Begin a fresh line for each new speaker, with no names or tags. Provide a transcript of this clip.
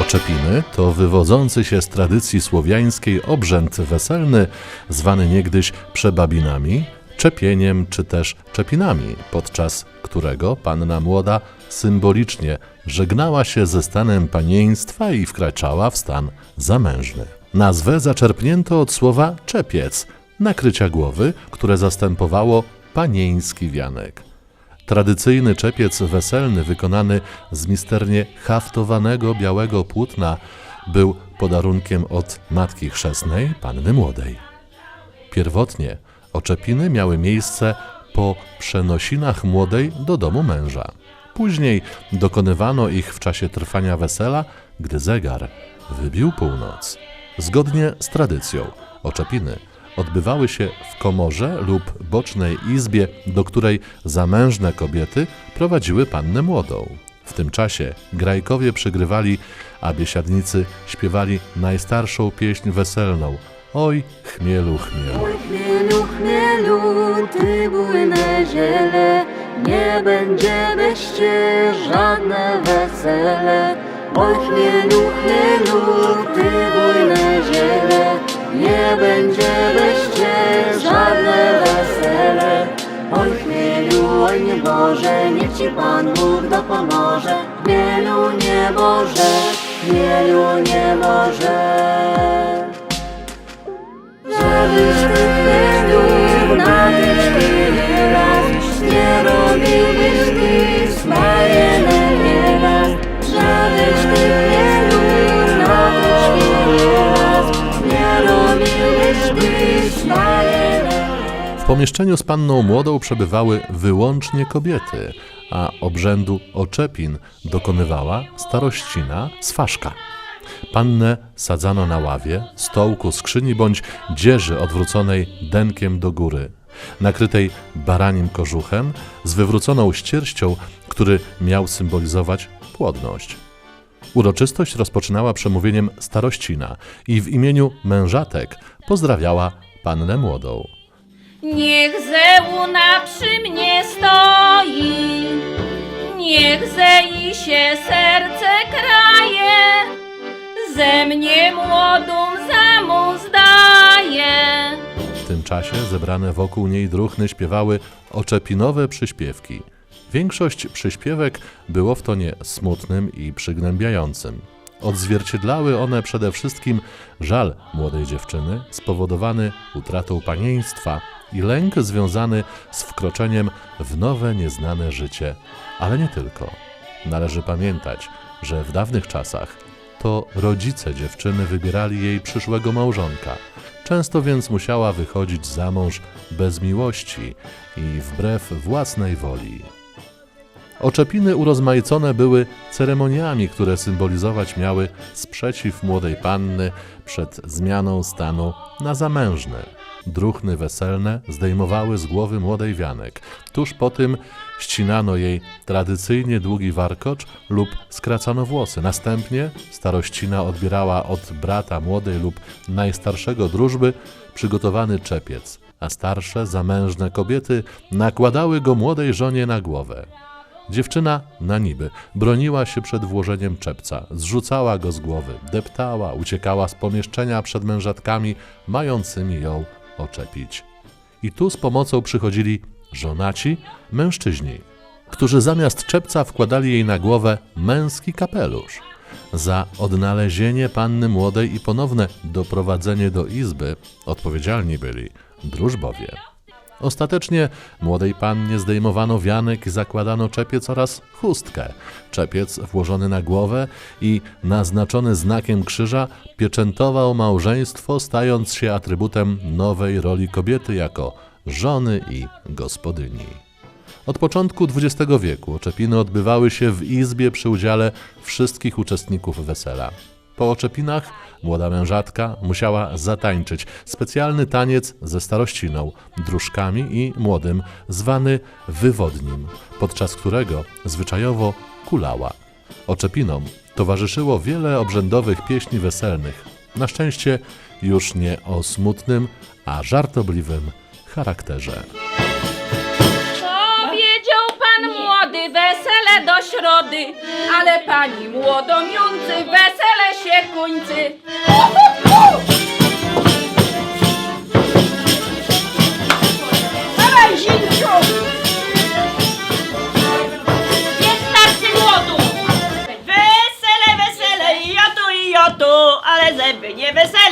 Oczepiny to wywodzący się z tradycji słowiańskiej obrzęd weselny, zwany niegdyś przebabinami, czepieniem czy też czepinami, podczas którego panna młoda symbolicznie żegnała się ze stanem panieństwa i wkraczała w stan zamężny. Nazwę zaczerpnięto od słowa czepiec, nakrycia głowy, które zastępowało panieński wianek. Tradycyjny czepiec weselny wykonany z misternie haftowanego białego płótna był podarunkiem od matki chrzestnej, panny młodej. Pierwotnie oczepiny miały miejsce po przenosinach młodej do domu męża. Później dokonywano ich w czasie trwania wesela, gdy zegar wybił północ. Zgodnie z tradycją oczepiny odbywały się w komorze lub bocznej izbie, do której zamężne kobiety prowadziły pannę młodą. W tym czasie grajkowie przygrywali, a biesiadnicy śpiewali najstarszą pieśń weselną Oj, chmielu, chmielu.
Oj chmielu, chmielu, ty bujne ziele, nie będzie beście żadne wesele. Oj chmielu, chmielu, ty bujne ziele, nie będzie beście żadne wesele. Oj chmielu, oj nie Boże, niech ci Pan Bóg dopomoże. Chmielu nie Boże, chmielu nie Boże.
Pomieszczeniu z panną młodą przebywały wyłącznie kobiety, a obrzędu oczepin dokonywała starościna swaszka. Pannę sadzano na ławie, stołku, skrzyni bądź dzieży odwróconej denkiem do góry, nakrytej baranim kożuchem z wywróconą ścierścią, który miał symbolizować płodność. Uroczystość rozpoczynała przemówieniem starościna i w imieniu mężatek pozdrawiała pannę młodą.
Niech zełuna przy mnie stoi, niech ze i się serce kraje, ze mnie młodą za mu zdaje.
W tym czasie zebrane wokół niej druhny śpiewały oczepinowe przyśpiewki. Większość przyśpiewek było w tonie smutnym i przygnębiającym. Odzwierciedlały one przede wszystkim żal młodej dziewczyny spowodowany utratą panieństwa i lęk związany z wkroczeniem w nowe, nieznane życie. Ale nie tylko. Należy pamiętać, że w dawnych czasach to rodzice dziewczyny wybierali jej przyszłego małżonka. Często więc musiała wychodzić za mąż bez miłości i wbrew własnej woli. Oczepiny urozmaicone były ceremoniami, które symbolizować miały sprzeciw młodej panny przed zmianą stanu na zamężny. Druhny weselne zdejmowały z głowy młodej wianek. Tuż po tym ścinano jej tradycyjnie długi warkocz lub skracano włosy. Następnie starościna odbierała od brata młodej lub najstarszego drużby przygotowany czepiec, a starsze, zamężne kobiety nakładały go młodej żonie na głowę. Dziewczyna na niby broniła się przed włożeniem czepca, zrzucała go z głowy, deptała, uciekała z pomieszczenia przed mężatkami, mającymi ją oczepić. I tu z pomocą przychodzili żonaci, mężczyźni, którzy zamiast czepca wkładali jej na głowę męski kapelusz. Za odnalezienie panny młodej i ponowne doprowadzenie do izby odpowiedzialni byli drużbowie. Ostatecznie młodej pannie zdejmowano wianek zakładano czepiec oraz chustkę. Czepiec włożony na głowę i naznaczony znakiem krzyża pieczętował małżeństwo, stając się atrybutem nowej roli kobiety jako żony i gospodyni. Od początku XX wieku oczepiny odbywały się w izbie przy udziale wszystkich uczestników wesela. Po oczepinach młoda mężatka musiała zatańczyć specjalny taniec ze starościną, dróżkami i młodym, zwany wywodnim, podczas którego zwyczajowo kulała. Oczepinom towarzyszyło wiele obrzędowych pieśni weselnych, na szczęście już nie o smutnym, a żartobliwym charakterze.
Powiedział pan młody, wesele do środy, ale pani młodomiący, wesele kuńcy.
Dawaj, Zinciu!
Nie starczy głodu.
Wesele, wesele, i ja tu, i ja tu, ale żeby nie wesele,